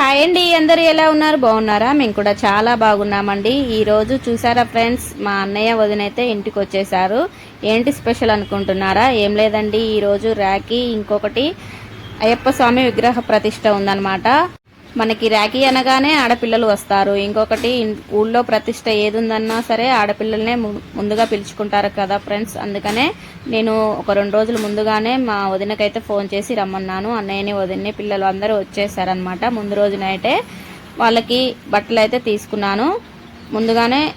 Hi అండి అందరు ఎలా ఉన్నారు? బాగున్నారా? మేము కూడా చాలా బాగున్నామండి. ఈ రోజు చూసారా ఫ్రెండ్స్ మా అన్నయ్య వదినైతే ఇంటికి వచ్చేసారు. ఏంటి స్పెషల్ అనుకుంటున్నారా? ఏం లేదండి ఈ రోజు రాఖీ ఇంకొకటి అయ్యప్ప స్వామి విగ్రహ ప్రతిష్ట ఉందన్నమాట. మనకి రాఖీ అనగానే ఆడపిల్లలు వస్తారు. ఇంకొకటి ఊళ్ళో ప్రతిష్ట ఏది ఉందన్నా సరే ఆడపిల్లలనే ము- ముందుగా పిలుచుకుంటారు కదా ఫ్రెండ్స్. అందుకనే నేను ఒక రెండు రోజులు ముందుగానే మా వదినకైతే ఫోన్ చేసి రమ్మన్నాను. అన్నయ్యని వదిన్ని పిల్లలు అందరూ వచ్చేసారనమాట ముందు రోజునైతే వాళ్ళకి బట్టలు అయితే తీసుకున్నాను. ముందుగానే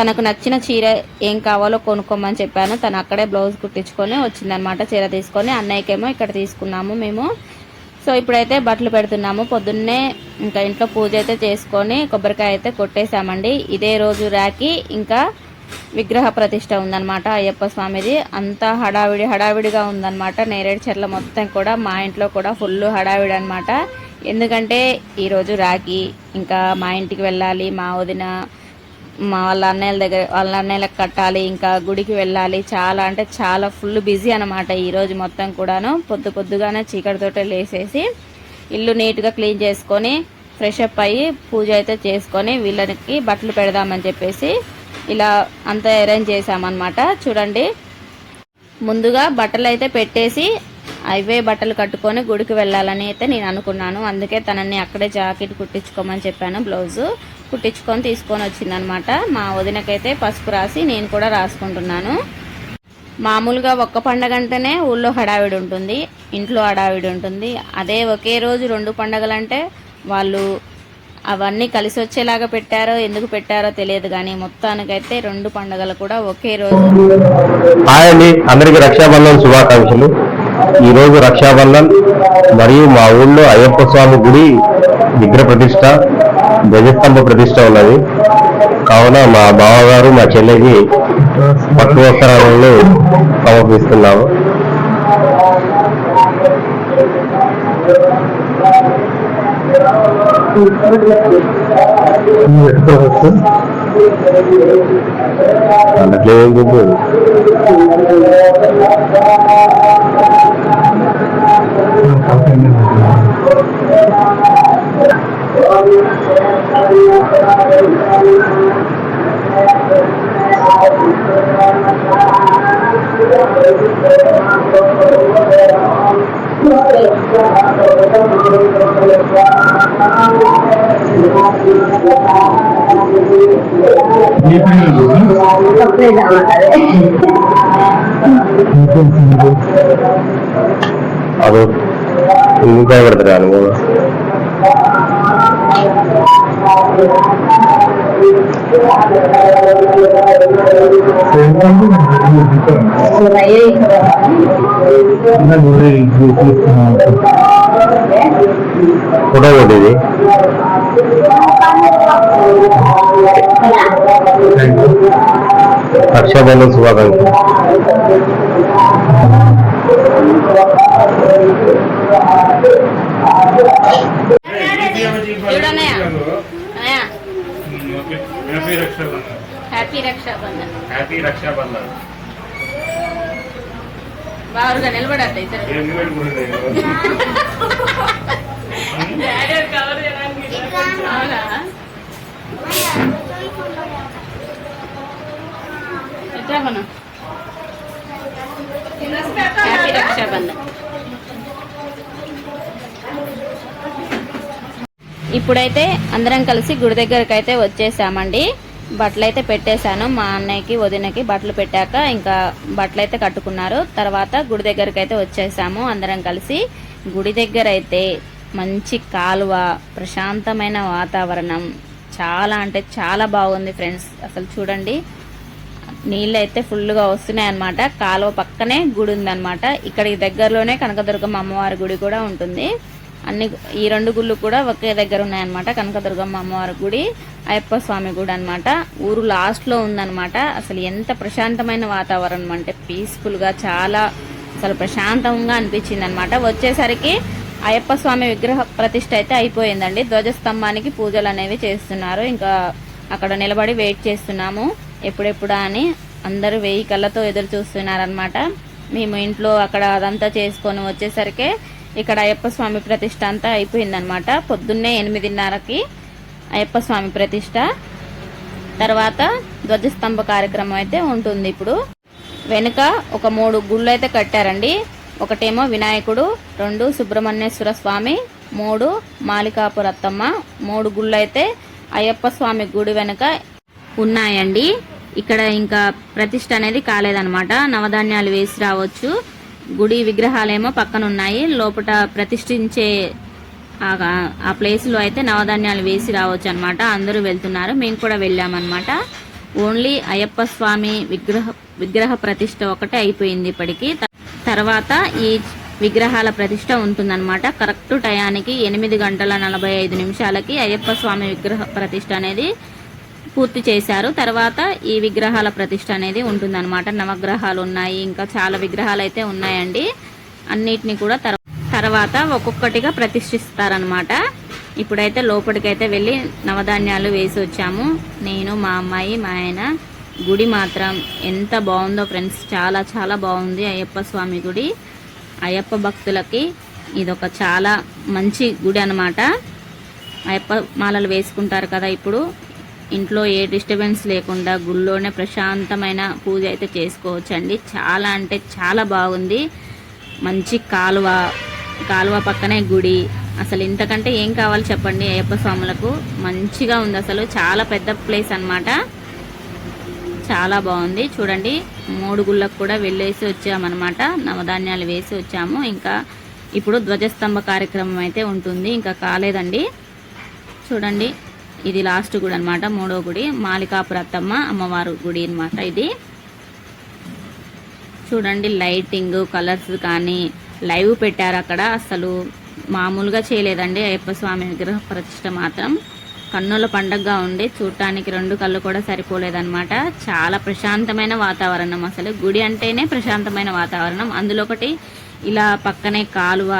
తనకు నచ్చిన చీర ఏం కావాలో కొనుక్కోమని చెప్పాను. తను అక్కడే బ్లౌజ్ కుట్టించుకొని వచ్చిందనమాట చీర తీసుకొని. అన్నయ్యకేమో ఇక్కడ తీసుకున్నాము మేము. సో ఇప్పుడైతే బట్టలు పెడుతున్నాము. పొద్దున్నే ఇంకా ఇంట్లో పూజ అయితే చేసుకొని కొబ్బరికాయ అయితే కొట్టేశామండి. ఇదే రోజు రాకి ఇంకా విగ్రహ ప్రతిష్ట ఉందన్నమాట అయ్యప్ప స్వామిది. అంతా హడావిడి హడావిడిగా ఉందన్నమాట. నేరేడు చెట్ల మొత్తం కూడా మా ఇంట్లో కూడా ఫుల్ హడావిడి అనమాట ఎందుకంటే ఈరోజు రాకి ఇంకా మా ఇంటికి వెళ్ళాలి మా వదిన మా వాళ్ళ అన్నయ్యల దగ్గర వాళ్ళ అన్నయ్యలకు కట్టాలి ఇంకా గుడికి వెళ్ళాలి. చాలా అంటే చాలా ఫుల్ బిజీ అనమాట ఈరోజు మొత్తం కూడాను. పొద్దు పొద్దుగానే చీకటితోటే లేసేసి ఇల్లు నీట్గా క్లీన్ చేసుకొని ఫ్రెష్ అప్ అయ్యి పూజ అయితే చేసుకొని వీళ్ళకి బట్టలు పెడదామని చెప్పేసి ఇలా అంతా అరేంజ్ చేసామన్నమాట చూడండి. ముందుగా బట్టలు అయితే పెట్టేసి అవే బట్టలు కట్టుకొని గుడికి వెళ్ళాలని అయితే నేను అనుకున్నాను. అందుకే తనని అక్కడే జాకెట్ కుట్టించుకోమని చెప్పాను బ్లౌజు. కుట్టించుకొని తీసుకొని వచ్చిందనమాట. మా వదినకైతే పసుపు రాసి నేను కూడా రాసుకుంటున్నాను. మామూలుగా ఒక్క పండగ అంటేనే ఊళ్ళో హడావిడి ఉంటుంది ఇంట్లో హడావిడి ఉంటుంది. అదే ఒకే రోజు రెండు పండగలంటే వాళ్ళు అవన్నీ కలిసి వచ్చేలాగా పెట్టారో ఎందుకు పెట్టారో తెలియదు కానీ మొత్తానికైతే రెండు పండగలు కూడా ఒకే రోజు. హాయ్ అండి అందరికీ రక్షాబంధన్ శుభాకాంక్షలు. ఈ రోజు రక్షాబంధన్ మరియు మా ఊళ్ళో అయ్యప్ప స్వామి గుడి విగ్రహ ప్రతిష్ట. ధ్వజస్తంభ ప్రతిష్ట ఉన్నది. కావున మా బావగారు మా చెల్లెకి పట్టు వస్త్రాలను సమర్పిస్తున్నాము. అట్లే ఏం చెప్పు ಅದು ఇంకా ওটা বলে দে আচ্ছা Thank you. Happy Rakshabandhan. Happy Rakshabandhan. Happy Rakshabandhan. బాగా నిలబడద్దు ఇద్దరు. అవునా? ఎట్లా హ్యాపీ రక్షాబంధన్. ఇప్పుడైతే అందరం కలిసి గుడి దగ్గరకు అయితే వచ్చేసామండి. బట్టలు అయితే పెట్టేశాను. మా అన్నయ్యకి వదినకి బట్టలు పెట్టాక ఇంకా బట్టలు అయితే కట్టుకున్నారు. తర్వాత గుడి దగ్గరకు అయితే వచ్చేసాము అందరం కలిసి. గుడి దగ్గర అయితే మంచి కాలువ ప్రశాంతమైన వాతావరణం. చాలా అంటే చాలా బాగుంది ఫ్రెండ్స్. అసలు చూడండి నీళ్ళు అయితే ఫుల్గా వస్తున్నాయి అనమాట కాలువ పక్కనే గుడి ఉందన్నమాట. ఇక్కడికి దగ్గరలోనే కనకదుర్గమ్మ అమ్మవారి గుడి కూడా ఉంటుంది. అన్ని ఈ రెండు గుళ్ళు కూడా ఒకే దగ్గర ఉన్నాయన్నమాట. కనకదుర్గమ్మ అమ్మవారి గుడి అయ్యప్ప స్వామి గుడి అనమాట ఊరు లాస్ట్లో ఉందన్నమాట. అసలు ఎంత ప్రశాంతమైన వాతావరణం అంటే పీస్ఫుల్గా చాలా అసలు ప్రశాంతంగా అనిపించింది అనమాట వచ్చేసరికి అయ్యప్ప స్వామి విగ్రహ ప్రతిష్ట అయితే అయిపోయిందండి. ధ్వజస్తంభానికి పూజలు అనేవి చేస్తున్నారు. ఇంకా అక్కడ నిలబడి వెయిట్ చేస్తున్నాము. ఎప్పుడెప్పుడా అని అందరూ వెయ్యి కళ్ళతో ఎదురు చూస్తున్నారనమాట మేము ఇంట్లో అక్కడ అదంతా చేసుకొని వచ్చేసరికి ఇక్కడ అయ్యప్ప స్వామి ప్రతిష్ట అంతా అయిపోయిందనమాట పొద్దున్నే ఎనిమిదిన్నరకి అయ్యప్ప స్వామి ప్రతిష్ట. తర్వాత ధ్వజస్తంభ కార్యక్రమం అయితే ఉంటుంది ఇప్పుడు. వెనుక ఒక మూడు గుళ్ళు అయితే కట్టారండి. ఒకటేమో వినాయకుడు రెండు సుబ్రహ్మణ్యేశ్వర స్వామి మూడు మాలికాపురత్తమ్మ మూడు గుళ్ళు అయితే అయ్యప్ప స్వామి గుడి వెనుక ఉన్నాయండి. ఇక్కడ ఇంకా ప్రతిష్ట అనేది కాలేదన్నమాట. నవధాన్యాలు వేసి రావచ్చు. గుడి విగ్రహాలేమో పక్కన ఉన్నాయి లోపల ప్రతిష్ఠించే ఆ- ప్లేస్లో అయితే నవధాన్యాలు వేసి రావచ్చు అనమాట అందరూ వెళ్తున్నారు. మేము కూడా వెళ్ళామన్నమాట. ఓన్లీ అయ్యప్ప స్వామి విగ్రహ విగ్రహ ప్రతిష్ట ఒకటే అయిపోయింది ఇప్పటికీ. తర్వాత ఈ విగ్రహాల ప్రతిష్ట ఉంటుందన్నమాట. కరెక్ట్ టయానికి ఎనిమిది గంటల నలభై ఐదు నిమిషాలకి అయ్యప్ప స్వామి విగ్రహ ప్రతిష్ట అనేది పూర్తి చేశారు. తర్వాత ఈ విగ్రహాల ప్రతిష్ట అనేది ఉంటుందన్నమాట. నవగ్రహాలు ఉన్నాయి ఇంకా చాలా విగ్రహాలు అయితే ఉన్నాయండి. అన్నిటిని కూడా తర్వాత ఒక్కొక్కటిగా ప్రతిష్ఠిస్తారనమాట ఇప్పుడైతే లోపలికైతే వెళ్ళి నవధాన్యాలు వేసి వచ్చాము. నేను మా అమ్మాయి మా ఆయన. గుడి మాత్రం ఎంత బాగుందో ఫ్రెండ్స్. చాలా చాలా బాగుంది అయ్యప్ప స్వామి గుడి. అయ్యప్ప భక్తులకి ఇదొక చాలా మంచి గుడి అనమాట అయ్యప్ప మాలలు వేసుకుంటారు కదా ఇప్పుడు. ఇంట్లో ఏ డిస్టర్బెన్స్ లేకుండా గుళ్ళోనే ప్రశాంతమైన పూజ అయితే చేసుకోవచ్చండి. చాలా అంటే చాలా బాగుంది. మంచి కాలువ కాలువ పక్కనే గుడి. అసలు ఇంతకంటే ఏం కావాలి చెప్పండి అయ్యప్ప స్వాములకు? మంచిగా ఉంది అసలు. చాలా పెద్ద ప్లేస్ అన్నమాట. చాలా బాగుంది. చూడండి మూడు గుళ్ళకు కూడా వెళ్ళేసి వచ్చామన్నమాట. నవధాన్యాలు వేసి వచ్చాము. ఇంకా ఇప్పుడు ధ్వజస్తంభ కార్యక్రమం అయితే ఉంటుంది. ఇంకా కాలేదండి. చూడండి ఇది లాస్ట్ గుడి అనమాట మూడో గుడి. మాలికాపురత్తమ్మ అమ్మవారు గుడి అన్నమాట ఇది. చూడండి లైటింగ్ కలర్స్ కానీ లైవ్ పెట్టారు అక్కడ. అసలు మామూలుగా చేయలేదండి. అయ్యప్ప స్వామి విగ్రహ ప్రతిష్ట మాత్రం. కన్నుల పండగగా ఉండి చూడటానికి రెండు కళ్ళు కూడా సరిపోలేదన్నమాట. చాలా ప్రశాంతమైన వాతావరణం అసలు. గుడి అంటేనే ప్రశాంతమైన వాతావరణం. అందులో ఒకటి ఇలా పక్కనే కాలువ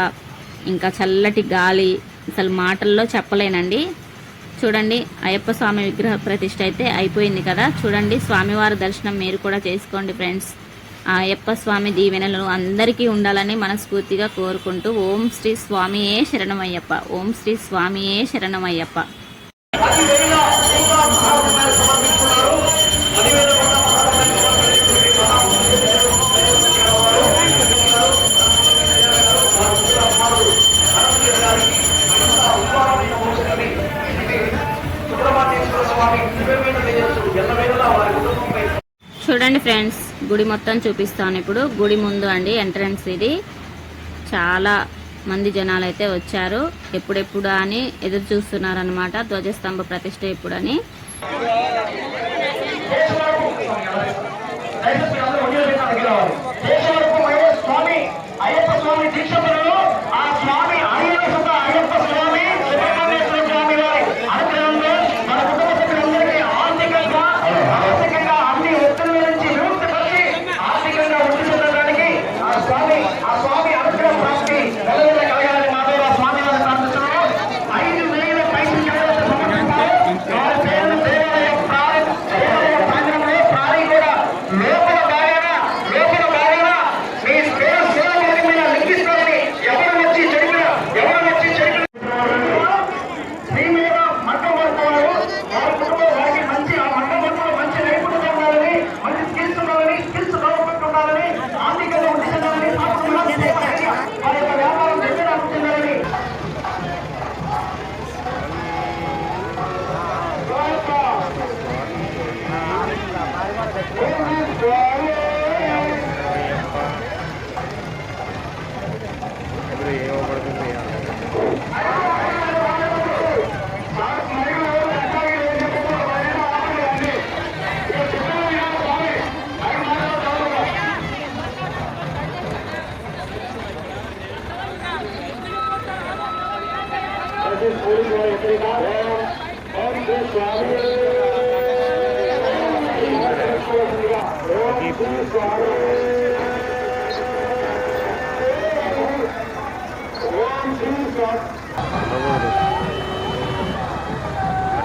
ఇంకా చల్లటి గాలి. అసలు మాటల్లో చెప్పలేనండి. చూడండి అయ్యప్ప స్వామి విగ్రహ ప్రతిష్ట అయితే అయిపోయింది కదా. చూడండి స్వామివారి దర్శనం మీరు కూడా చేసుకోండి ఫ్రెండ్స్. ఆ అయ్యప్ప స్వామి దీవెనలు అందరికీ ఉండాలని మనస్ఫూర్తిగా కోరుకుంటూ ఓం శ్రీ స్వామియే శరణమయ్యప్ప. ఓం శ్రీ స్వామియే శరణమయ్యప్ప. ఫ్రెండ్స్ గుడి మొత్తం చూపిస్తాను ఇప్పుడు. గుడి ముందు అండి ఎంట్రన్స్ ఇది. చాలా మంది జనాలు అయితే వచ్చారు. ఎప్పుడెప్పుడు అని ఎదురు చూస్తున్నారనమాట ధ్వజస్తంభ ప్రతిష్ట ఎప్పుడని స్వామి అయ్యప్ప స్వామి స్వామి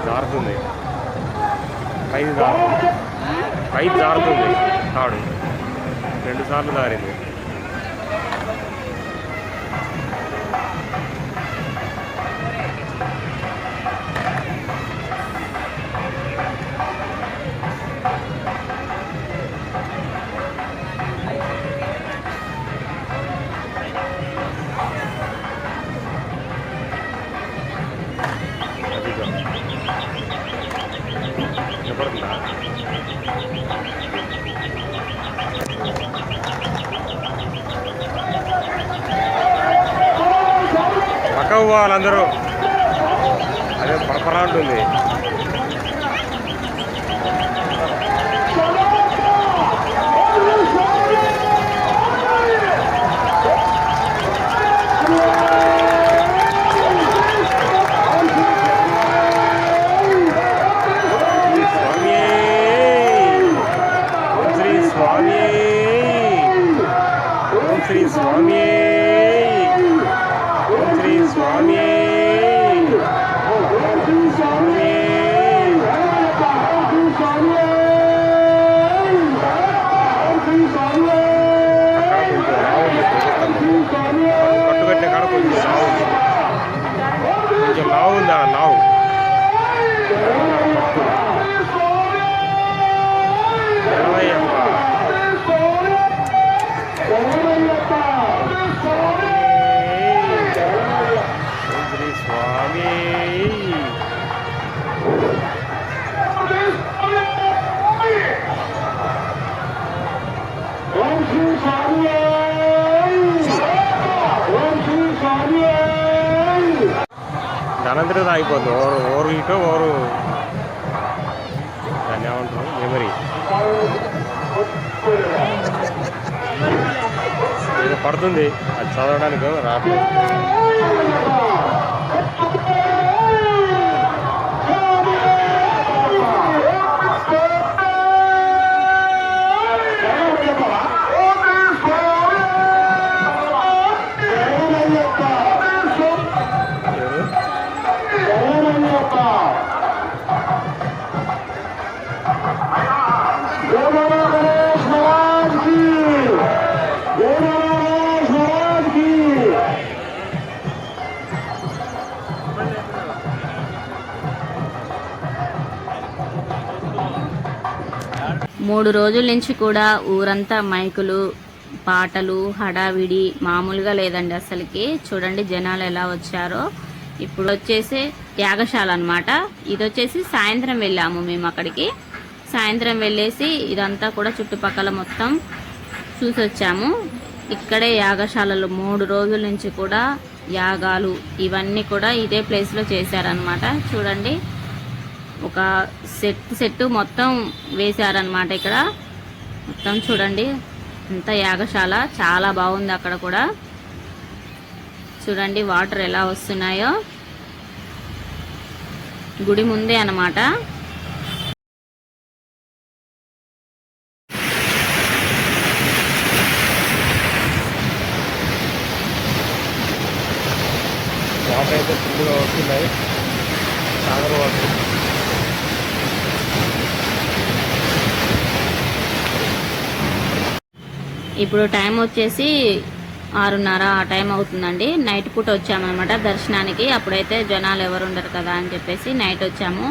జారుతుంది పైది జారుతుంది పైది జారుతుంది తాడు రెండు సార్లు జారింది వాళ్ళందరూ అదే పరపరా ఉంటుంది. దానంతరం ఆగిపోతుంది ఓరు ఓరు ఇటో ఓరు. దాన్ని ఏమంటారు? మెమరీ ఏదో పడుతుంది. అది చదవడానికి రావట్లేదు. మూడు రోజుల నుంచి కూడా ఊరంతా మైకులు పాటలు హడావిడి మామూలుగా లేదండి అసలుకి. చూడండి జనాలు ఎలా వచ్చారో. ఇప్పుడు వచ్చేసి యాగశాల అనమాట ఇది వచ్చేసి సాయంత్రం వెళ్ళాము మేము అక్కడికి. సాయంత్రం వెళ్ళేసి ఇదంతా కూడా చుట్టుపక్కల మొత్తం చూసి వచ్చాము ఇక్కడే యాగశాలలు మూడు రోజుల నుంచి కూడా యాగాలు ఇవన్నీ కూడా ఇదే ప్లేస్లో చేశారనమాట చూడండి. ఒక సెట్ సెట్ మొత్తం వేశారనమాట ఇక్కడ. మొత్తం చూడండి అంత యాగశాల చాలా బాగుంది అక్కడ కూడా. చూడండి వాటర్ ఎలా వస్తున్నాయో. గుడి ముందే అన్నమాట. వాటర్ అయితే ఫుల్గా వస్తున్నాయి. సాగర్ వాటర్ ఇప్పుడు టైం వచ్చేసి ఆరున్నర ఆ టైం అవుతుందండి. నైట్ పూట వచ్చామన్నమాట దర్శనానికి. అప్పుడైతే జనాలు ఎవరు ఉండరు కదా అని చెప్పేసి నైట్ వచ్చాము.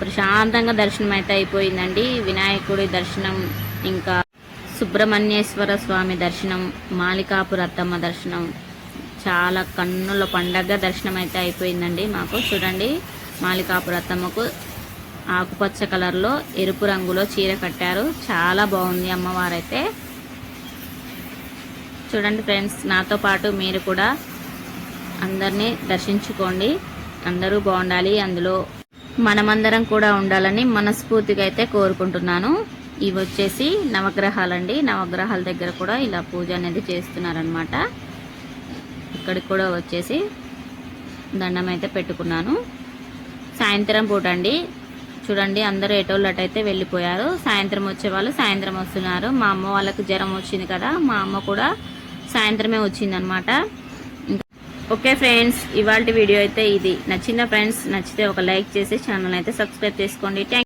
ప్రశాంతంగా దర్శనం అయితే అయిపోయిందండి. వినాయకుడి దర్శనం ఇంకా సుబ్రహ్మణ్యేశ్వర స్వామి దర్శనం మాలికాపుర అత్తమ్మ దర్శనం. చాలా కన్నుల పండగ దర్శనం అయితే అయిపోయిందండి మాకు. చూడండి మాలికాపుర అత్తమ్మకు ఆకుపచ్చ కలర్లో ఎరుపు రంగులో చీర కట్టారు. చాలా బాగుంది అమ్మవారైతే. చూడండి ఫ్రెండ్స్ నాతో పాటు మీరు కూడా అందరినీ దర్శించుకోండి. అందరూ బాగుండాలి అందులో మనమందరం కూడా ఉండాలని మనస్ఫూర్తిగా అయితే కోరుకుంటున్నాను. ఇవి వచ్చేసి నవగ్రహాలండి. నవగ్రహాల దగ్గర కూడా ఇలా పూజ అనేది చేస్తున్నారనమాట ఇక్కడికి కూడా వచ్చేసి దండం అయితే పెట్టుకున్నాను. సాయంత్రం పూట అండి. చూడండి అందరూ ఎటోళ్ళటైతే వెళ్ళిపోయారు. సాయంత్రం వచ్చేవాళ్ళు సాయంత్రం వస్తున్నారు. మా అమ్మ వాళ్ళకి జ్వరం వచ్చింది కదా మా అమ్మ కూడా సాయంత్రమే వచ్చిందనమాట. ఓకే ఫ్రెండ్స్ ఇవాళ వీడియో అయితే ఇది. నచ్చిన ఫ్రెండ్స్ నచ్చితే ఒక లైక్ చేసి ఛానల్ అయితే సబ్స్క్రైబ్ చేసుకోండి. థ్యాంక్